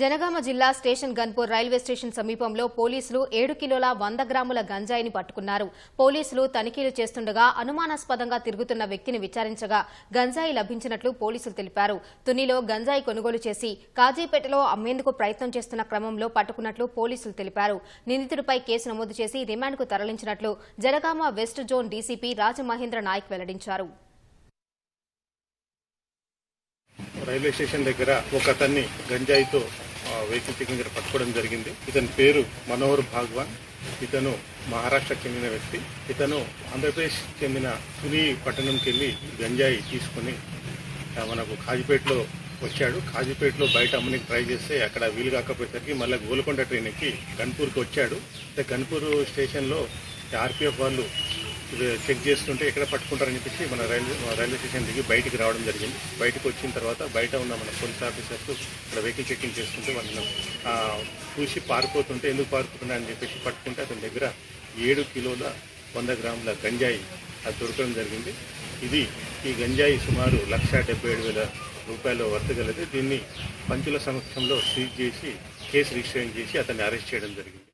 జనగామ జిల్లా station Ghanpur railway station సమీపంలో పోలీసులు ఏడు కిలోల వంద గ్రాముల గంజాయిని పట్టుకున్నారు. పోలీసులు తనిఖీలు చేస్తుండగా అనుమానాస్పదంగా తిరుగుతున్న వ్యక్తిని విచారించగా గంజాయి లభించినట్లు పోలీసులు తెలిపారు. తునిలో గంజాయి కొనుగోలు చేసి కాజీపేటలో అమ్మేందుకు ప్రయత్నం చేస్తున్న క్రమంలో పట్టుకున్నట్లు పోలీసులు తెలిపారు. నిందితుడిపై కేసు నమోదు చేసి రిమాండ్కు తరలించినట్లు Janagama west zone DCP Rajamahendra Nayak వెల్లడించారు. రైల్వే స్టేషన్ దగ్గర ఒక అతన్ని గంజాయితో వెహికల్ చెకింగ్ దగ్గర పట్టుకోవడం జరిగింది. ఇతని పేరు మనోహర్ భాగ్వాన్. ఇతను మహారాష్ట్రకు చెందిన వ్యక్తి. ఇతను ఆంధ్రప్రదేశ్ చెందిన తుని పట్టణంకి వెళ్ళి గంజాయి తీసుకుని మనకు కాజీపేటలో వచ్చాడు. కాజీపేటలో బయట అమ్మనికి ట్రై చేస్తే అక్కడ వీలు కాకపోయేసరికి మళ్ళీ గోల్కొండ ట్రైన్ ఎక్కి గన్పూర్కి వచ్చాడు. అయితే గన్పూర్ స్టేషన్లో ఆర్పీఎఫ్ వాళ్ళు చెక్ చేస్తుంటే ఎక్కడ పట్టుకుంటారని చెప్పేసి మన రైల్వే రైల్వే స్టేషన్ దిగి బయటికి రావడం జరిగింది. బయటకు వచ్చిన తర్వాత బయట ఉన్న మన పోలీస్ ఆఫీసర్స్ ఇక్కడ వెహికల్ చెకింగ్ చేసుకుంటే వాళ్ళని చూసి పారిపోతుంటే ఎందుకు పారిపోతున్నా అని చెప్పేసి పట్టుకుంటే అతని దగ్గర ఏడు కిలోల వంద గ్రాముల గంజాయి అది దొరకడం జరిగింది. ఇది ఈ గంజాయి సుమారు లక్ష డెబ్బై ఏడు వేల రూపాయలు వర్తగలది దీన్ని పంచుల సమక్షంలో సీజ్ చేసి కేసు రిజిస్టర్ చేసి అతన్ని అరెస్ట్ చేయడం జరిగింది.